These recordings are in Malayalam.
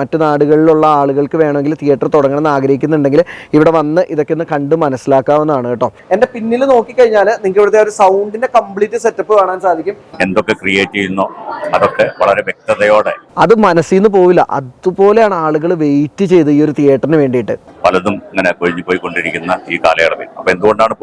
മറ്റു നാടുകളിലുള്ള ആളുകൾക്ക് വേണമെങ്കിൽ തിയേറ്റർ തുടങ്ങണമെന്ന് ആഗ്രഹിക്കുന്നുണ്ടെങ്കിൽ ഇവിടെ വന്ന് ഇതൊക്കെ ഒന്ന് കണ്ട് മനസ്സിലാക്കാവുന്നതാണ് കേട്ടോ. എന്റെ പിന്നിൽ നോക്കിക്കഴിഞ്ഞാൽ നിങ്ങൾക്ക് ഇവിടുത്തെ ഒരു സൗണ്ടിന്റെ കംപ്ലീറ്റ് സെറ്റപ്പ് കാണാൻ സാധിക്കും. എന്തൊക്കെ ക്രിയേറ്റ് ചെയ്യുന്നു അതൊക്കെ വളരെ വ്യക്തതയോടെ. അത് മനസ്സിൽ നിന്ന് പോവില്ല. അതുപോലെയാണ് ആളുകൾ വെയിറ്റ് ചെയ്ത് ഈ ഒരു തിയേറ്ററിന് വേണ്ടിയിട്ട്. പലതും ഇങ്ങനെ കൊഴിഞ്ഞു പോയിക്കൊണ്ടിരിക്കുന്ന ഈ കാലയളവിൽ. അപ്പൊ എന്തുകൊണ്ടാണ്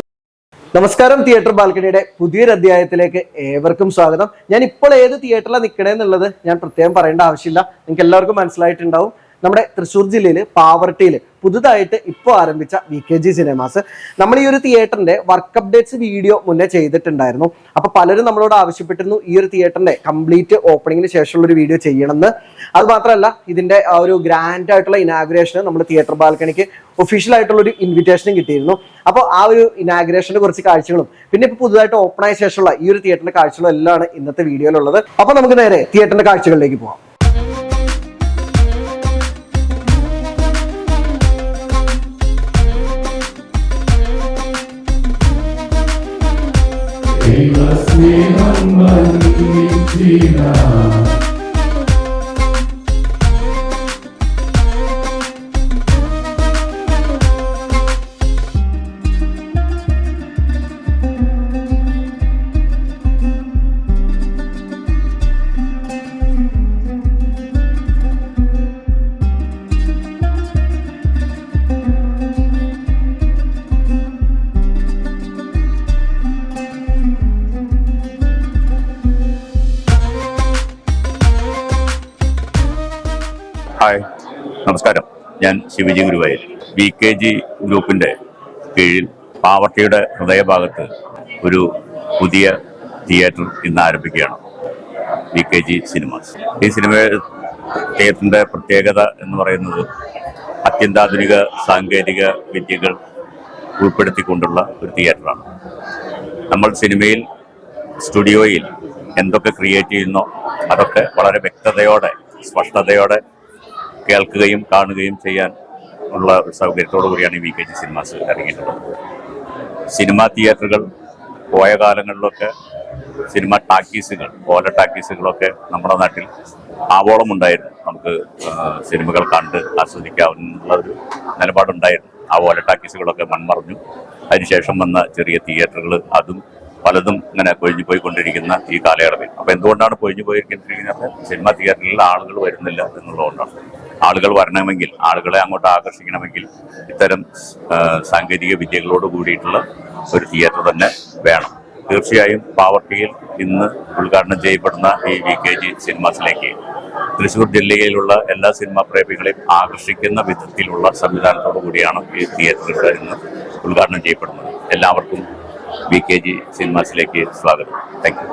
നമസ്കാരം തിയേറ്റർ ബാൽക്കണിയുടെ പുതിയൊരു അധ്യായത്തിലേക്ക് ഏവർക്കും സ്വാഗതം. ഞാൻ ഇപ്പോൾ ഏത് തിയേറ്ററിലാണ് നിൽക്കണേന്നുള്ളത് ഞാൻ പ്രത്യേകം പറയേണ്ട ആവശ്യമില്ല. നിങ്ങൾക്ക് എല്ലാവർക്കും മനസ്സിലായിട്ടുണ്ടാവും. നമ്മുടെ തൃശ്ശൂർ ജില്ലയിൽ പാവർട്ടിയിൽ പുതുതായിട്ട് ഇപ്പോൾ ആരംഭിച്ച വി കെ ജി സിനിമാസ് നമ്മൾ ഈ ഒരു തിയേറ്ററിന്റെ വർക്ക് അപ്ഡേറ്റ്സ് വീഡിയോ മുന്നേ ചെയ്തിട്ടുണ്ടായിരുന്നു. അപ്പൊ പലരും നമ്മളോട് ആവശ്യപ്പെട്ടിരുന്നു ഈ ഒരു തിയേറ്ററിന്റെ കംപ്ലീറ്റ് ഓപ്പണിങ്ങിന് ശേഷമുള്ള ഒരു വീഡിയോ ചെയ്യണമെന്ന്. അത് മാത്രമല്ല ഇതിന്റെ ഒരു ഗ്രാൻഡ് ആയിട്ടുള്ള ഇനാഗുറേഷന് നമ്മൾ തിയേറ്റർ ബാൽക്കണിക്ക് ഒഫീഷ്യൽ ആയിട്ടുള്ള ഒരു ഇൻവിറ്റേഷനും കിട്ടിയിരുന്നു. അപ്പോൾ ആ ഒരു ഇനാഗുറേഷന്റെ കുറച്ച് കാഴ്ചകളും പിന്നെ ഇപ്പോൾ പുതുതായിട്ട് ഓപ്പൺ ആയ ശേഷമുള്ള ഈ ഒരു തിയേറ്ററിന്റെ കാഴ്ചകളും എല്ലാം ഇന്നത്തെ വീഡിയോയിലുള്ളത് അപ്പോൾ നമുക്ക് നേരെ തിയേറ്ററിന്റെ കാഴ്ചകളിലേക്ക് പോകാം Sinan Mantri Tina ഹായ്. നമസ്കാരം. ഞാൻ Shivaji Guruvayur. V K G ഗ്രൂപ്പിന്റെ കീഴിൽ പാവർട്ടിയുടെ ഹൃദയഭാഗത്ത് ഒരു പുതിയ തിയേറ്റർ ഇന്ന് ആരംഭിക്കുകയാണ്. വി കെ ജി സിനിമാസ് ഈ സിനിമ തിയേറ്ററിന്റെ പ്രത്യേകത എന്ന് പറയുന്നത് അത്യന്താധുനിക സാങ്കേതിക വിദ്യകൾ ഉൾപ്പെടുത്തിക്കൊണ്ടുള്ള ഒരു തിയേറ്ററാണ്. നമ്മൾ സിനിമയിൽ സ്റ്റുഡിയോയിൽ എന്തൊക്കെ ക്രിയേറ്റ് ചെയ്യുന്നോ അതൊക്കെ വളരെ വ്യക്തതയോടെ സ്പഷ്ടതയോടെ കേൾക്കുകയും കാണുകയും ചെയ്യാൻ ഉള്ള ഒരു സൗകര്യത്തോടു കൂടിയാണ് ഈ വി കെ ജി സിനിമാസ് ഇറങ്ങിയിട്ടുള്ളത്. സിനിമാ തിയേറ്ററുകൾ പോയ കാലങ്ങളിലൊക്കെ സിനിമ ടാക്കീസുകൾ ഓല ടാക്കീസുകളൊക്കെ നമ്മുടെ നാട്ടിൽ ആവോളം ഉണ്ടായിരുന്നു നമുക്ക് സിനിമകൾ കണ്ട് ആസ്വദിക്കാവുന്ന ഒരു നിലപാടുണ്ടായിരുന്നു. ആ ഓല ടാക്കീസുകളൊക്കെ മൺമറഞ്ഞു. അതിനുശേഷം വന്ന ചെറിയ തിയേറ്ററുകൾ അതും പലതും ഇങ്ങനെ കൊഴിഞ്ഞു പോയിക്കൊണ്ടിരിക്കുന്ന ഈ കാലയളവിൽ. അപ്പോൾ എന്തുകൊണ്ടാണ് കൊഴിഞ്ഞു പോയിരിക്കുന്നത്? സിനിമ തിയേറ്ററിൽ ആളുകൾ വരുന്നില്ല എന്നുള്ളതുകൊണ്ടാണ്. ആളുകൾ വരണമെങ്കിൽ ആളുകളെ അങ്ങോട്ട് ആകർഷിക്കണമെങ്കിൽ ഇത്തരം സാങ്കേതിക വിദ്യകളോട് കൂടിയിട്ടുള്ള ഒരു തിയേറ്റർ തന്നെ വേണം. തീർച്ചയായും പാവർട്ടിയിൽ ഇന്ന് ഉദ്ഘാടനം ചെയ്യപ്പെടുന്ന ഈ വി കെ ജി സിനിമാസിലേക്ക് തൃശ്ശൂർ ജില്ലയിലുള്ള എല്ലാ സിനിമാ പ്രേമികളെയും ആകർഷിക്കുന്ന വിധത്തിലുള്ള സംവിധാനത്തോടു കൂടിയാണ് ഈ തിയേറ്റർ ഇന്ന് ഉദ്ഘാടനം ചെയ്യപ്പെടുന്നത്. എല്ലാവർക്കും വി കെ ജി സിനിമാസിലേക്ക് സ്വാഗതം. താങ്ക് യു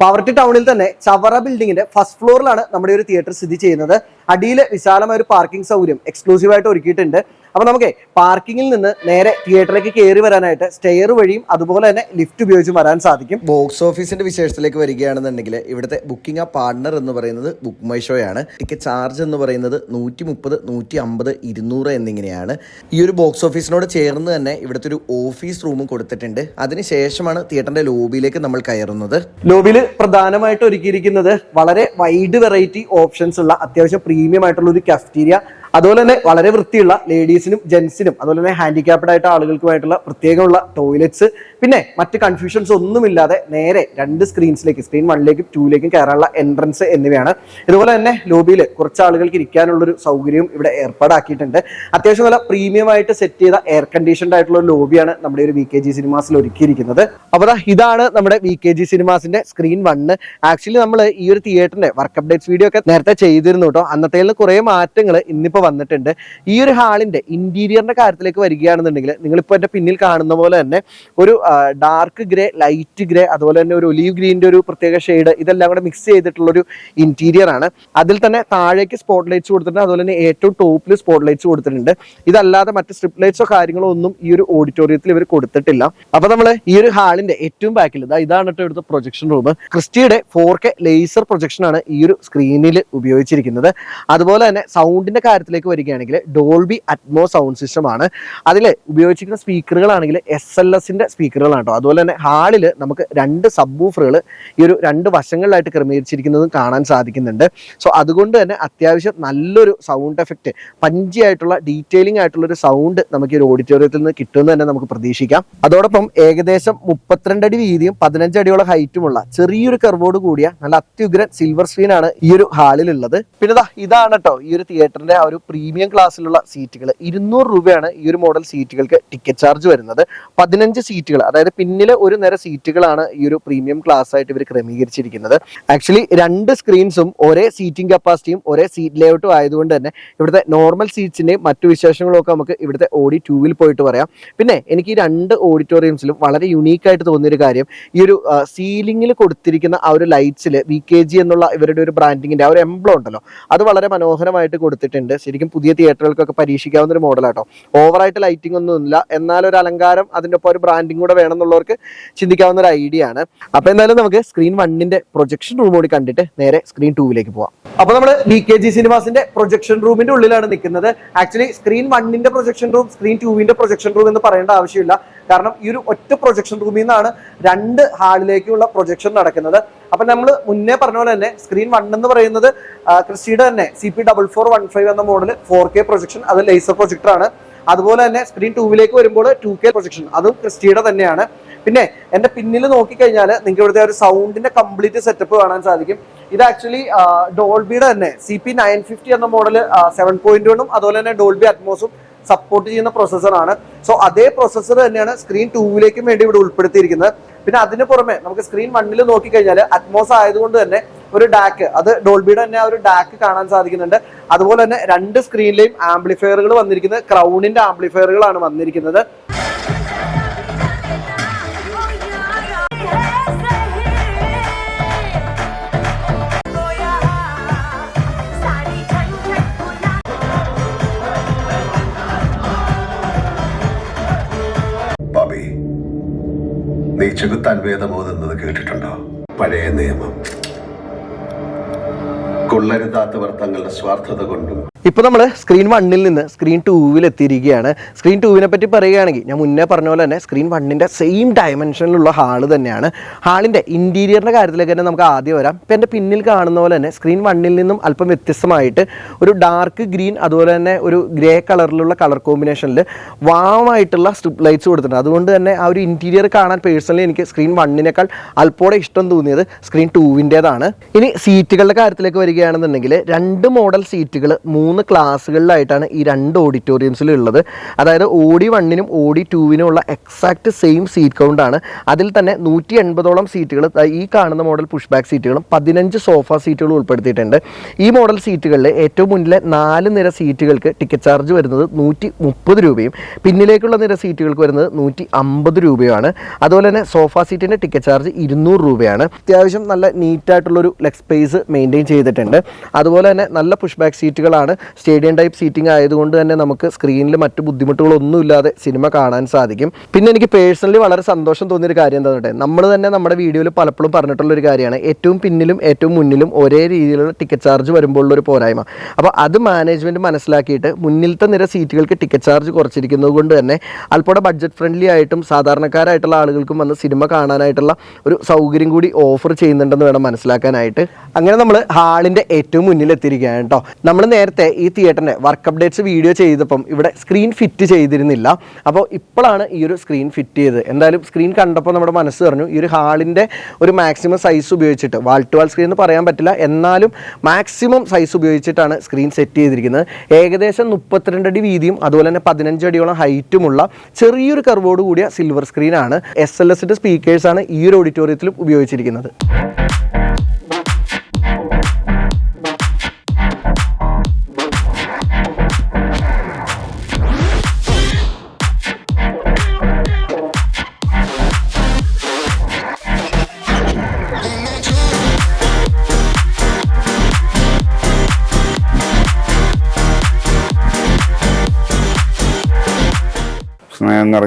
പാവർട്ടി ടൗണിൽ തന്നെ ചവറ ബിൽഡിങ്ങിന്റെ ഫസ്റ്റ് ഫ്ലോറിലാണ് നമ്മുടെ ഒരു തിയേറ്റർ സ്ഥിതി ചെയ്യുന്നത്. അടിയിൽ വിശാലമായ ഒരു പാർക്കിംഗ് സൗകര്യം എക്സ്ക്ലൂസീവായിട്ട് ഒരുക്കിയിട്ടുണ്ട്. അപ്പൊ നമുക്ക് പാർക്കിങ്ങിൽ നിന്ന് നേരെ തിയേറ്ററിലേക്ക് കയറി വരാനായിട്ട് സ്റ്റെയർ വഴിയും അതുപോലെ തന്നെ ലിഫ്റ്റ് ഉപയോഗിച്ച് വരാൻ സാധിക്കും. ബോക്സ് ഓഫീസിന്റെ വിശേഷത്തിലേക്ക് വരികയാണെന്നുണ്ടെങ്കിൽ ഇവിടുത്തെ ബുക്കിംഗ് ആ പാർട്ണർ എന്ന് പറയുന്നത് ബുക്ക് മൈ ഷോ ആണ്. ടിക്കറ്റ് ചാർജ് എന്ന് പറയുന്നത് നൂറ്റി മുപ്പത് നൂറ്റി അമ്പത് ഇരുന്നൂറ് എന്നിങ്ങനെയാണ്. ഈ ഒരു ബോക്സ് ഓഫീസിനോട് ചേർന്ന് തന്നെ ഇവിടുത്തെ ഒരു ഓഫീസ് റൂമും കൊടുത്തിട്ടുണ്ട്. അതിനുശേഷമാണ് തിയേറ്ററിന്റെ ലോബിയിലേക്ക് നമ്മൾ കയറുന്നത്. ലോബിയിൽ പ്രധാനമായിട്ട് ഒരുക്കിയിരിക്കുന്നത് വളരെ വൈഡ് വെറൈറ്റി ഓപ്ഷൻസ് ഉള്ള അത്യാവശ്യം പ്രീമിയം ആയിട്ടുള്ള ഒരു കഫ്റ്റീരിയ അതുപോലെ തന്നെ വളരെ വൃത്തിയുള്ള ലേഡീസിനും ജെൻസിനും അതുപോലെ തന്നെ ഹാൻഡിക്യാപ്ഡ് ആയിട്ട് ആളുകൾക്കുമായിട്ടുള്ള പ്രത്യേകമുള്ള ടോയ്ലറ്റ്സ് പിന്നെ മറ്റ് കൺഫ്യൂഷൻസ് ഒന്നുമില്ലാതെ നേരെ രണ്ട് സ്ക്രീൻസിലേക്ക് സ്ക്രീൻ വണ്ണിലേക്കും ടൂയിലേക്കും കയറാനുള്ള എൻട്രൻസ് എന്നിവയാണ്. ഇതുപോലെ തന്നെ ലോബിയിൽ കുറച്ച് ആളുകൾക്ക് ഇരിക്കാനുള്ളൊരു സൗകര്യവും ഇവിടെ ഏർപ്പാടാക്കിയിട്ടുണ്ട്. അത്യാവശ്യം നല്ല പ്രീമിയം ആയിട്ട് സെറ്റ് ചെയ്ത എയർ കണ്ടീഷൻഡ് ആയിട്ടുള്ള ലോബിയാണ് നമ്മുടെ ഒരു വി കെ ജി സിനിമാസിൽ ഒരുക്കിയിരിക്കുന്നത്. അപ്പോൾ ഇതാണ് നമ്മുടെ വി കെ ജി സിനിമാസിന്റെ സ്ക്രീൻ വണ്ണ് ആക്ച്വലി നമ്മൾ ഈ ഒരു തിയേറ്ററിന്റെ വർക്ക് അപ്ഡേറ്റ്സ് വീഡിയോ ഒക്കെ നേരത്തെ ചെയ്തിരുന്നു കേട്ടോ. അന്നത്തേൽ കുറേ മാറ്റങ്ങൾ ഇന്നിപ്പോൾ വന്നിട്ടുണ്ട്. ഈ ഒരു ഹാളിന്റെ ഇന്റീരിയറിന്റെ കാര്യത്തിലേക്ക് വരികയാണെന്നുണ്ടെങ്കിൽ നിങ്ങളിപ്പോൾ എന്റെ പിന്നിൽ കാണുന്ന പോലെ തന്നെ ഒരു ഡാർക്ക് ഗ്രേ ലൈറ്റ് ഗ്രേ അതുപോലെ തന്നെ ഒരു ഒലീവ് ഗ്രീനിന്റെ ഒരു പ്രത്യേക ഷെയ്ഡ് ഇതെല്ലാം കൂടെ മിക്സ് ചെയ്തിട്ടുള്ള ഒരു ഇന്റീരിയർ ആണ്. അതിൽ തന്നെ താഴേക്ക് സ്പോട്ട് ലൈറ്റ്സ് കൊടുത്തിട്ടുണ്ട്. അതുപോലെ തന്നെ ഏറ്റവും ടോപ്പിൽ സ്പോട്ട് ലൈറ്റ്സ് കൊടുത്തിട്ടുണ്ട്. ഇതല്ലാതെ മറ്റ് സ്ട്രിപ്പ് ലൈറ്റ്സോ കാര്യങ്ങളോ ഒന്നും ഈ ഒരു ഓഡിറ്റോറിയത്തിൽ ഇവർ കൊടുത്തിട്ടില്ല. അപ്പൊ നമ്മൾ ഈ ഒരു ഹാളിന്റെ ഏറ്റവും ബാക്കിൽ ഇതാ ഇതാണ് കേട്ടോ ഇവിടുത്തെ പ്രൊജക്ഷൻ റൂം ക്രിസ്റ്റിയുടെ ഫോർ കെ ലേസർ പ്രൊജക്ഷൻ ആണ് ഈ ഒരു സ്ക്രീനിൽ ഉപയോഗിച്ചിരിക്കുന്നത്. അതുപോലെ തന്നെ സൗണ്ടിന്റെ കാര്യത്തിൽ ഭാഗത്തിലേക്ക് വരികയാണെങ്കിൽ ഡോൾബി അറ്റ്മോ സൗണ്ട് സിസ്റ്റം ആണ്. അതിൽ ഉപയോഗിച്ചിരിക്കുന്ന സ്പീക്കറുകളാണെങ്കിൽ എസ് എൽ എസിന്റെ സ്പീക്കറുകളാണ് കേട്ടോ. അതുപോലെ തന്നെ ഹാളിൽ നമുക്ക് രണ്ട് സബ് ബൂഫറുകൾ ഈ ഒരു രണ്ട് വശങ്ങളിലായിട്ട് ക്രമീകരിച്ചിരിക്കുന്നതും കാണാൻ സാധിക്കുന്നുണ്ട്. സോ അതുകൊണ്ട് തന്നെ അത്യാവശ്യം നല്ലൊരു സൗണ്ട് എഫക്റ്റ് പഞ്ചി ആയിട്ടുള്ള ഡീറ്റെയിലിംഗ് ആയിട്ടുള്ള ഒരു സൗണ്ട് നമുക്ക് ഈ ഒരു ഓഡിറ്റോറിയത്തിൽ നിന്ന് കിട്ടുമെന്ന് തന്നെ നമുക്ക് പ്രതീക്ഷിക്കാം. അതോടൊപ്പം ഏകദേശം മുപ്പത്തിരണ്ട് അടി വീതിയും പതിനഞ്ച് അടിയോളം ഹൈറ്റുമുള്ള ചെറിയൊരു കർവോട് കൂടിയ നല്ല അത്യുഗ്രൻ സിൽവർ സ്ക്രീൻ ആണ് ഈ ഒരു ഹാളിലുള്ളത്. പിന്നെ ഇതാണ് കേട്ടോ ഈ ഒരു തിയേറ്ററിന്റെ ആ ഒരു പ്രീമിയം ക്ലാസ്സിലുള്ള സീറ്റുകൾ ഇരുന്നൂറ് രൂപയാണ് ഈ ഒരു മോഡൽ സീറ്റുകൾക്ക് ടിക്കറ്റ് ചാർജ് വരുന്നത്. പതിനഞ്ച് സീറ്റുകൾ അതായത് പിന്നിലെ ഒരു നിര സീറ്റുകളാണ് ഈ ഒരു പ്രീമിയം ക്ലാസ് ആയിട്ട് ഇവർ ക്രമീകരിച്ചിരിക്കുന്നത്. ആക്ച്വലി രണ്ട് സ്ക്രീൻസും ഒരേ സീറ്റിംഗ് കപ്പാസിറ്റിയും ഒരേ സീറ്റ് ലേഔട്ടും ആയതുകൊണ്ട് തന്നെ ഇവിടുത്തെ നോർമൽ സീറ്റ്സിന്റെയും മറ്റു വിശേഷങ്ങളും ഒക്കെ നമുക്ക് ഇവിടുത്തെ ഓഡി ടൂവിൽ പോയിട്ട് പറയാം. പിന്നെ എനിക്ക് ഈ രണ്ട് ഓഡിറ്റോറിയംസിലും വളരെ യുണീക്ക് ആയിട്ട് തോന്നിയൊരു കാര്യം ഈ ഒരു സീലിംഗിൽ കൊടുത്തിരിക്കുന്ന ആ ഒരു ലൈറ്റ്സിൽ വി കെ ജി എന്നുള്ള ഇവരുടെ ഒരു ബ്രാൻഡിങ്ങിന്റെ ആ ഒരു എംബ്ലോ ഉണ്ടല്ലോ അത് വളരെ മനോഹരമായിട്ട് കൊടുത്തിട്ടുണ്ട്. ശരിക്കും പുതിയ തിയേറ്ററുകൾക്കൊക്കെ പരീക്ഷിക്കാവുന്ന ഒരു മോഡലാട്ടോ ഓവറായിട്ട് ലൈറ്റിംഗ് ഒന്നുമില്ല എന്നാൽ ഒരു അലങ്കാരം അതിന്റെ ഒപ്പം ഒരു ബ്രാൻഡിങ് കൂടെ വേണമെന്നുള്ളവർക്ക് ചിന്തിക്കാവുന്ന ഒരു ഐഡിയ ആണ്. അപ്പോൾ എന്തായാലും നമുക്ക് സ്ക്രീൻ വണ്ണിന്റെ പ്രൊജക്ഷൻ റൂം കൂടി കണ്ടിട്ട് നേരെ സ്ക്രീൻ ടൂവിലേക്ക് പോവാം. അപ്പൊ നമ്മൾ ബി കെ ജി സിനിമാസിന്റെ പ്രൊജക്ഷൻ റൂമിന്റെ ഉള്ളിലാണ് നിൽക്കുന്നത്. ആക്ച്വലി സ്ക്രീൻ വണ്ണിന്റെ പ്രൊജക്ഷൻ റൂം സ്ക്രീൻ ടൂവിന്റെ പ്രൊജക്ഷൻ റൂം എന്ന് പറയേണ്ട ആവശ്യമില്ല. കാരണം ഈ ഒരു ഒറ്റ പ്രൊജക്ഷൻ റൂമിൽ നിന്നാണ് രണ്ട് ഹാളിലേക്കുള്ള പ്രൊജക്ഷൻ നടക്കുന്നത്. അപ്പൊ നമ്മൾ മുന്നേ പറഞ്ഞ പോലെ തന്നെ സ്ക്രീൻ വൺ എന്ന് പറയുന്നത് ക്രിസ്റ്റിയുടെ തന്നെ C P double four one five എന്ന മോഡൽ ഫോർ കെ പ്രൊജക്ഷൻ അത് ലേസർ പ്രൊജക്ടർ ആണ്. അതുപോലെ തന്നെ സ്ക്രീൻ ടൂവിലേക്ക് വരുമ്പോൾ ടു കെ പ്രൊജക്ഷൻ അതും ക്രിസ്റ്റിയുടെ തന്നെയാണ്. പിന്നെ എന്റെ പിന്നിൽ നോക്കിക്കഴിഞ്ഞാൽ നിങ്ങൾക്ക് ഇവിടുത്തെ ഒരു സൗണ്ടിന്റെ കംപ്ലീറ്റ് സെറ്റപ്പ് കാണാൻ സാധിക്കും. ഇത് ആക്ച്വലി ഡോൾബിയുടെ തന്നെ സി പി നയൻ ഫിഫ്റ്റി എന്ന മോഡൽ സെവൻ പോയിന്റ് വണ്ണും അതുപോലെ തന്നെ ഡോൾബി അറ്റ്മോസും സപ്പോർട്ട് ചെയ്യുന്ന പ്രോസസ്സറാണ് സോ അതേ പ്രൊസസ്സർ തന്നെയാണ് സ്ക്രീൻ ടൂവിലേക്കും വേണ്ടി ഇവിടെ ഉൾപ്പെടുത്തിയിരിക്കുന്നത്. പിന്നെ അതിന് പുറമെ നമുക്ക് സ്ക്രീൻ വണ്ണിൽ നോക്കിക്കഴിഞ്ഞാൽ അറ്റ്മോസ് ആയതുകൊണ്ട് തന്നെ ഒരു ഡാക്ക് അത് ഡോൾബിയുടെ തന്നെ ഒരു ഡാക്ക് കാണാൻ സാധിക്കുന്നുണ്ട്. അതുപോലെ തന്നെ രണ്ട് സ്ക്രീനിലെയും ആംപ്ലിഫയറുകൾ വന്നിരിക്കുന്നത് ക്രൗണിന്റെ ആംപ്ലിഫയറുകളാണ് വന്നിരിക്കുന്നത്. ചെകുത്താൻ വേദം ഓതുന്നത് കേട്ടിട്ടുണ്ടോ? പഴയ നിയമം. കൊള്ളരുതാത്തവർ തങ്ങളുടെ സ്വാർത്ഥത കൊണ്ടും ഇപ്പൊ നമ്മൾ സ്ക്രീൻ വണ്ണിൽ നിന്ന് സ്ക്രീൻ ടൂവിൽ എത്തിയിരിക്കുകയാണ്. സ്ക്രീൻ ടൂവിനെ പറ്റി പറയുകയാണെങ്കിൽ ഞാൻ മുന്നേ പറഞ്ഞ പോലെ തന്നെ സ്ക്രീൻ വണ്ണിന്റെ സെയിം ഡയമെൻഷനിലുള്ള ഹാൾ തന്നെയാണ്. ഹാളിന്റെ ഇന്റീരിയറിന്റെ കാര്യത്തിലേക്ക് തന്നെ നമുക്ക് ആദ്യം വരാം. ഇപ്പം എന്റെ പിന്നിൽ കാണുന്ന പോലെ തന്നെ സ്ക്രീൻ വണ്ണിൽ നിന്നും അല്പം വ്യത്യസ്തമായിട്ട് ഒരു ഡാർക്ക് ഗ്രീൻ അതുപോലെ തന്നെ ഒരു ഗ്രേ കളറിലുള്ള കളർ കോമ്പിനേഷനിൽ വാമായിട്ടുള്ള സ്ട്രിപ്പ് ലൈറ്റ്സ് കൊടുത്തിട്ടുണ്ട്. അതുകൊണ്ട് തന്നെ ആ ഒരു ഇന്റീരിയർ കാണാൻ പേഴ്സണലി എനിക്ക് സ്ക്രീൻ വണ്ണിനേക്കാൾ അല്പോടെ ഇഷ്ടം തോന്നിയത് സ്ക്രീൻ ടൂവിന്റെതാണ് ഇനി സീറ്റുകളുടെ കാര്യത്തിലേക്ക് വരികയാണെന്നുണ്ടെങ്കിൽ രണ്ട് മോഡൽ സീറ്റുകൾ മൂന്ന് ക്ലാസ്സുകളിലായിട്ടാണ് ഈ രണ്ട് ഓഡിറ്റോറിയംസിൽ ഉള്ളത്. അതായത് ഓഡി വണ്ണിനും ഓഡി ടൂവിനും ഉള്ള എക്സാക്ട് സെയിം സീറ്റ് കൗണ്ടാണ് അതിൽ തന്നെ നൂറ്റി എൺപതോളം സീറ്റുകൾ ഈ കാണുന്ന മോഡൽ പുഷ് ബാക്ക് സീറ്റുകളും പതിനഞ്ച് സോഫ സീറ്റുകളും ഉൾപ്പെടുത്തിയിട്ടുണ്ട്. ഈ മോഡൽ സീറ്റുകളിൽ ഏറ്റവും മുന്നിലെ നാല് നിര സീറ്റുകൾക്ക് ടിക്കറ്റ് ചാർജ് വരുന്നത് നൂറ്റി മുപ്പത് രൂപയും പിന്നിലേക്കുള്ള നിര സീറ്റുകൾക്ക് വരുന്നത് നൂറ്റി അമ്പത് രൂപയുമാണ്. അതുപോലെ തന്നെ സോഫ സീറ്റിന്റെ ടിക്കറ്റ് ചാർജ് ഇരുന്നൂറ് രൂപയാണ്. അത്യാവശ്യം നല്ല നീറ്റായിട്ടുള്ളൊരു ലെഗ് സ്പേസ് മെയിന്റെയിൻ ചെയ്തിട്ടുണ്ട്. അതുപോലെ തന്നെ നല്ല പുഷ് ബാക്ക് സീറ്റുകളാണ് സ്റ്റേഡിയം ടൈപ്പ് സീറ്റിംഗ് ആയതുകൊണ്ട് തന്നെ നമുക്ക് സ്ക്രീനിൽ മറ്റ് ബുദ്ധിമുട്ടുകളൊന്നും ഇല്ലാതെ സിനിമ കാണാൻ സാധിക്കും. പിന്നെ എനിക്ക് പേഴ്സണലി വളരെ സന്തോഷം തോന്നിയൊരു കാര്യം എന്താ നമ്മൾ തന്നെ നമ്മുടെ വീഡിയോയിൽ പലപ്പോഴും പറഞ്ഞിട്ടുള്ള ഒരു കാര്യമാണ്. ഏറ്റവും പിന്നിലും ഏറ്റവും മുന്നിലും ഒരേ രീതിയിലുള്ള ടിക്കറ്റ് ചാർജ് വരുമ്പോഴുള്ള ഒരു പോരായ്മ. അപ്പോൾ അത് മാനേജ്മെന്റ് മനസ്സിലാക്കിയിട്ട് മുന്നിലത്തെ നിര സീറ്റുകൾക്ക് ടിക്കറ്റ് ചാർജ് കുറച്ചിരിക്കുന്നത് കൊണ്ട് തന്നെ അല്പോടെ ബഡ്ജറ്റ് ഫ്രണ്ട്ലി ആയിട്ടും സാധാരണക്കാരായിട്ടുള്ള ആളുകൾക്കും വന്ന് സിനിമ കാണാനായിട്ടുള്ള ഒരു സൗകര്യം കൂടി ഓഫർ ചെയ്യുന്നുണ്ടെന്ന് വേണം മനസ്സിലാക്കാനായിട്ട്. അങ്ങനെ നമ്മൾ ഹാളിന്റെ ഏറ്റവും മുന്നിലെത്തിയിരിക്കുകയാണ് കേട്ടോ. നമ്മൾ നേരത്തെ ഈ തിയേറ്ററിന്റെ വർക്ക് അപ്ഡേറ്റ്സ് വീഡിയോ ചെയ്തപ്പം ഇവിടെ സ്ക്രീൻ ഫിറ്റ് ചെയ്തിരുന്നില്ല. അപ്പോൾ ഇപ്പോഴാണ് ഈ ഒരു സ്ക്രീൻ ഫിറ്റ് ചെയ്തത്. എന്തായാലും സ്ക്രീൻ കണ്ടപ്പോൾ നമ്മുടെ മനസ്സ് പറഞ്ഞു ഈ ഒരു ഹാളിന്റെ ഒരു മാക്സിമം സൈസ് ഉപയോഗിച്ചിട്ട് വാൾ ടു വാൾ സ്ക്രീൻ എന്ന് പറയാൻ പറ്റില്ല. എന്നാലും മാക്സിമം സൈസ് ഉപയോഗിച്ചിട്ടാണ് സ്ക്രീൻ സെറ്റ് ചെയ്തിരിക്കുന്നത്. ഏകദേശം മുപ്പത്തിരണ്ട് അടി വീതിയും അതുപോലെ തന്നെ പതിനഞ്ച് അടിയോളം ഹൈറ്റുമുള്ള ചെറിയൊരു കർവോട് കൂടിയ സിൽവർ സ്ക്രീനാണ് എസ് എൽ എസിന്റെ സ്പീക്കേഴ്സാണ് ഈ ഒരു ഓഡിറ്റോറിയത്തിലും ഉപയോഗിച്ചിരിക്കുന്നത്.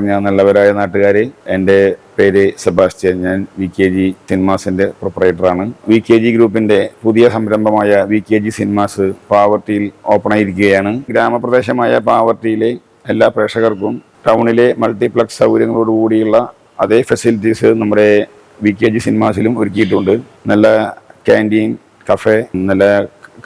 നിറഞ്ഞ നല്ലവരായ നാട്ടുകാരെ എന്റെ പേര് സെബാസ്റ്റ്യൻ. ഞാൻ വി കെ ജി സിനിമാസിന്റെ പ്രൊപ്പറേറ്ററാണ്. വി കെ ജി ഗ്രൂപ്പിന്റെ പുതിയ സംരംഭമായ വി കെ ജി സിനിമാസ് പാവർട്ടിയിൽ ഓപ്പണായിരിക്കുകയാണ്. ഗ്രാമപ്രദേശമായ പാവർട്ടിയിലെ എല്ലാ പ്രേക്ഷകർക്കും ടൗണിലെ മൾട്ടിപ്ലക്സ് സൗകര്യങ്ങളോടുകൂടിയുള്ള അതേ ഫെസിലിറ്റീസ് നമ്മുടെ വി കെ ജി സിനിമാസിലും ഒരുക്കിയിട്ടുണ്ട്. നല്ല ക്യാന്റീൻ കഫേ നല്ല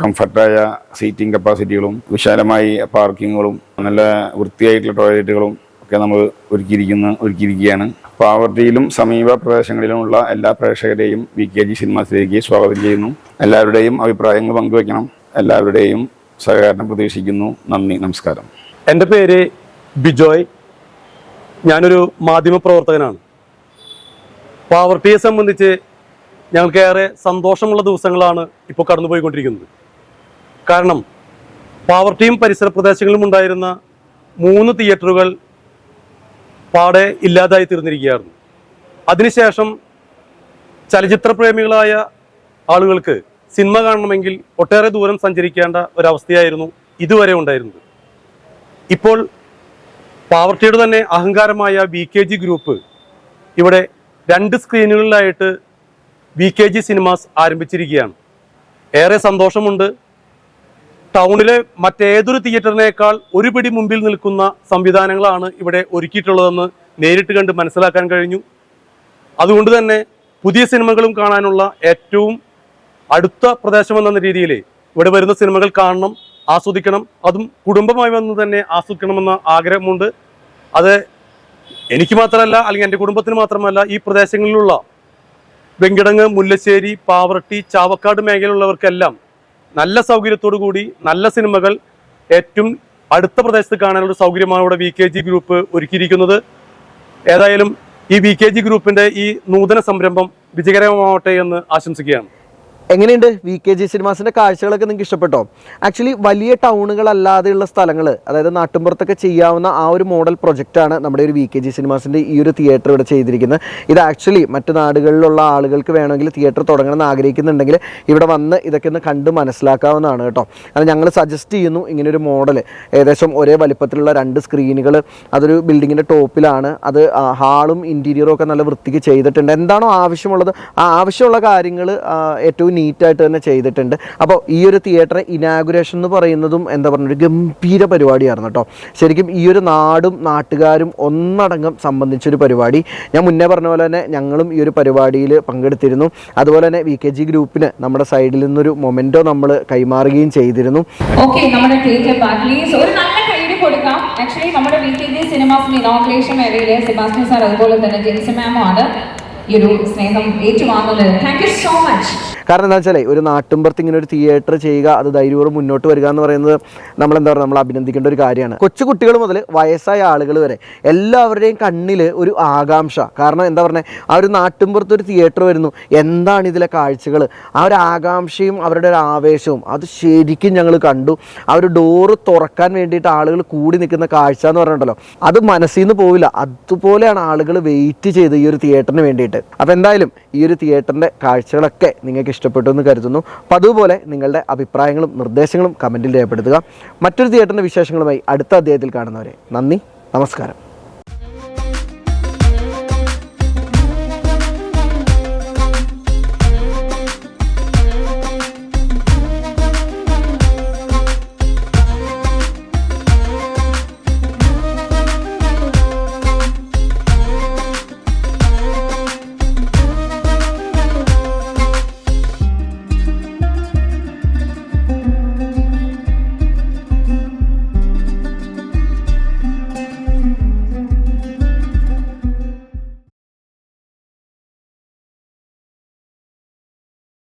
കംഫർട്ടായ സീറ്റിംഗ് കപ്പാസിറ്റികളും വിശാലമായി പാർക്കിങ്ങുകളും നല്ല വൃത്തിയായിട്ടുള്ള ടോയ്ലറ്റുകളും ഒക്കെ നമ്മൾ ഒരുക്കിയിരിക്കുന്ന ഒരുക്കിയിരിക്കുകയാണ്. പാവർട്ടിയിലും സമീപ പ്രദേശങ്ങളിലുമുള്ള എല്ലാ പ്രേക്ഷകരെയും വി കെ ജി സിനിമാസിലേക്ക് സ്വാഗതം ചെയ്യുന്നു. എല്ലാവരുടെയും അഭിപ്രായങ്ങൾ പങ്കുവയ്ക്കണം. എല്ലാവരുടെയും സഹകരണം പ്രതീക്ഷിക്കുന്നു. നന്ദി നമസ്കാരം. എന്റെ പേര് ബിജോയ്. ഞാനൊരു മാധ്യമ പ്രവർത്തകനാണ്. പാവർട്ടിയെ സംബന്ധിച്ച് ഞങ്ങൾക്കേറെ സന്തോഷമുള്ള ദിവസങ്ങളാണ് ഇപ്പോൾ കടന്നുപോയിക്കൊണ്ടിരിക്കുന്നത്. കാരണം പാവർട്ടിയും പരിസര പ്രദേശങ്ങളിലും ഉണ്ടായിരുന്ന മൂന്ന് തിയേറ്ററുകൾ പാടെ ഇല്ലാതായി തീർന്നിരിക്കുകയായിരുന്നു. അതിനുശേഷം ചലച്ചിത്ര പ്രേമികളായ ആളുകൾക്ക് സിനിമ കാണണമെങ്കിൽ ഒട്ടേറെ ദൂരം സഞ്ചരിക്കേണ്ട ഒരവസ്ഥയായിരുന്നു ഇതുവരെ ഉണ്ടായിരുന്നത്. ഇപ്പോൾ പാവർട്ടിയുടെ തന്നെ അഹങ്കാരമായ വി കെ ജി ഗ്രൂപ്പ് ഇവിടെ രണ്ട് സ്ക്രീനുകളിലായിട്ട് വി കെ ജി സിനിമാസ് ആരംഭിച്ചിരിക്കുകയാണ്. ഏറെ സന്തോഷമുണ്ട് ടൗണിലെ മറ്റേതൊരു തിയേറ്ററിനേക്കാൾ ഒരു പിടി മുമ്പിൽ നിൽക്കുന്ന സംവിധാനങ്ങളാണ് ഇവിടെ ഒരുക്കിയിട്ടുള്ളതെന്ന് നേരിട്ട് കണ്ട് മനസ്സിലാക്കാൻ കഴിഞ്ഞു. അതുകൊണ്ട് തന്നെ പുതിയ സിനിമകളും കാണാനുള്ള ഏറ്റവും അടുത്ത പ്രദേശമെന്ന രീതിയിൽ ഇവിടെ വരുന്ന സിനിമകൾ കാണണം ആസ്വദിക്കണം. അതും കുടുംബമായി വന്ന് തന്നെ ആസ്വദിക്കണമെന്ന ആഗ്രഹമുണ്ട്. അത് എനിക്ക് മാത്രമല്ല അല്ലെങ്കിൽ എന്റെ കുടുംബത്തിന് മാത്രമല്ല ഈ പ്രദേശങ്ങളിലുള്ള വെങ്കിടങ്ങ് മുല്ലശ്ശേരി പാവറട്ടി ചാവക്കാട് മേഖലയിലുള്ളവർക്കെല്ലാം നല്ല സൗകര്യത്തോടു കൂടി നല്ല സിനിമകൾ ഏറ്റവും അടുത്ത പ്രദേശത്ത് കാണാനുള്ള സൗകര്യമാണ് ഇവിടെ വി കെ ജി ഗ്രൂപ്പ് ഒരുക്കിയിരിക്കുന്നത്. ഏതായാലും ഈ വി കെ ജി ഗ്രൂപ്പിന്റെ ഈ നൂതന സംരംഭം വിജയകരമാവട്ടെ എന്ന് ആശംസിക്കുകയാണ്. എങ്ങനെയുണ്ട് വി കെ ജി സിനിമാസിന്റെ കാഴ്ചകളൊക്കെ നിങ്ങൾക്ക് ഇഷ്ടപ്പെട്ടോ? ആക്ച്വലി വലിയ ടൗണുകളല്ലാതെയുള്ള സ്ഥലങ്ങൾ അതായത് നാട്ടുമ്പുറത്തൊക്കെ ചെയ്യാവുന്ന ആ ഒരു മോഡൽ പ്രൊജക്റ്റാണ് നമ്മുടെ ഒരു വി കെ ജി സിനിമാസിന്റെ ഈ ഒരു തിയേറ്റർ ഇവിടെ ചെയ്തിരിക്കുന്നത്. ഇത് ആക്ച്വലി മറ്റു നാടുകളിലുള്ള ആളുകൾക്ക് വേണമെങ്കിൽ തിയേറ്റർ തുടങ്ങണമെന്ന് ആഗ്രഹിക്കുന്നുണ്ടെങ്കിൽ ഇവിടെ വന്ന് ഇതൊക്കെ ഒന്ന് കണ്ട് മനസ്സിലാക്കാവുന്നതാണ് കേട്ടോ. അത് ഞങ്ങൾ സജസ്റ്റ് ചെയ്യുന്നു ഇങ്ങനൊരു മോഡൽ ഏകദേശം ഒരേ വലിപ്പത്തിലുള്ള രണ്ട് സ്ക്രീനുകൾ അതൊരു ബിൽഡിങ്ങിന്റെ ടോപ്പിലാണ്. അത് ഹാളും ഇന്റീരിയറും ഒക്കെ നല്ല വൃത്തിക്ക് ചെയ്തിട്ടുണ്ട്. എന്താണോ ആവശ്യമുള്ളത്? ആ ആവശ്യമുള്ള കാര്യങ്ങൾ ഏറ്റവും നീറ്റായിട്ട് തന്നെ ചെയ്തിട്ടുണ്ട്. അപ്പോൾ ഈ ഒരു തിയേറ്റർ ഇനാഗുറേഷൻ എന്ന് പറയുന്നതും എന്താ പറയുക ഒരു ഗംഭീര പരിപാടിയായിരുന്നു കേട്ടോ. ശരിക്കും ഈ ഒരു നാടും നാട്ടുകാരും ഒന്നടങ്കം സംബന്ധിച്ചൊരു പരിപാടി. ഞാൻ മുന്നേ പറഞ്ഞ പോലെ തന്നെ ഞങ്ങളും ഈ ഒരു പരിപാടിയിൽ പങ്കെടുത്തിരുന്നു. അതുപോലെ തന്നെ വി കെ ജി ഗ്രൂപ്പിന് നമ്മുടെ സൈഡിൽ നിന്നൊരു മൊമെന്റോ നമ്മൾ കൈമാറുകയും ചെയ്തിരുന്നു. നമ്മുടെ ഒരു നല്ല കൊടുക്കാം. ആക്ച്വലി നമ്മുടെ വി കെ ജി സിനിമാസിന്റെ ഇനോഗ്രേഷൻ സെബാസ്റ്റ്യൻ സാർ അതുപോലെ തന്നെ ജെൻസി മാമും ആണ് ഈ ഒരു സ്നേഹം ഏറ്റുവാങ്ങുന്നത്. താങ്ക് യു സോ മച്ച് കാരണം എന്താ വെച്ചാൽ ഒരു നാട്ടുമ്പുറത്ത് ഇങ്ങനെ ഒരു തിയേറ്റർ ചെയ്യുക അത് ധൈര്യപൂർവം മുന്നോട്ട് വരിക എന്ന് പറയുന്നത് നമ്മൾ എന്താ പറയുക നമ്മൾ അഭിനന്ദിക്കേണ്ട ഒരു കാര്യമാണ്. കൊച്ചു കുട്ടികൾ മുതൽ വയസ്സായ ആളുകൾ വരെ എല്ലാവരുടെയും കണ്ണിൽ ഒരു ആകാംക്ഷ. കാരണം എന്താ പറയുക ആ ഒരു നാട്ടുമ്പുറത്ത് ഒരു തിയേറ്റർ വരുന്നു എന്താണ് ഇതിലെ കാഴ്ചകൾ ആ ഒരു ആകാംക്ഷയും അവരുടെ ഒരു ആവേശവും അത് ശരിക്കും ഞങ്ങൾ കണ്ടു. ആ ഒരു ഡോറ് തുറക്കാൻ വേണ്ടിയിട്ട് ആളുകൾ കൂടി നിൽക്കുന്ന കാഴ്ച എന്ന് പറഞ്ഞിട്ടുണ്ടല്ലോ. അത് മനസ്സിൽ നിന്ന് പോവില്ല. അതുപോലെയാണ് ആളുകൾ വെയിറ്റ് ചെയ്ത് ഈ ഒരു തിയേറ്ററിന് വേണ്ടിയിട്ട്. അപ്പോൾ എന്തായാലും ഈ ഒരു തിയേറ്ററിന്റെ കാഴ്ചകളൊക്കെ നിങ്ങൾക്ക് ഇഷ്ടപ്പെട്ടു എന്ന് കരുതുന്നു. അപ്പോൾ അതുപോലെ നിങ്ങളുടെ അഭിപ്രായങ്ങളും നിർദ്ദേശങ്ങളും കമന്റിൽ രേഖപ്പെടുത്തുക. മറ്റൊരു തിയേറ്ററിന്റെ വിശേഷങ്ങളുമായി അടുത്ത അധ്യായത്തിൽ കാണുന്നവരെ. നന്ദി. നമസ്കാരം.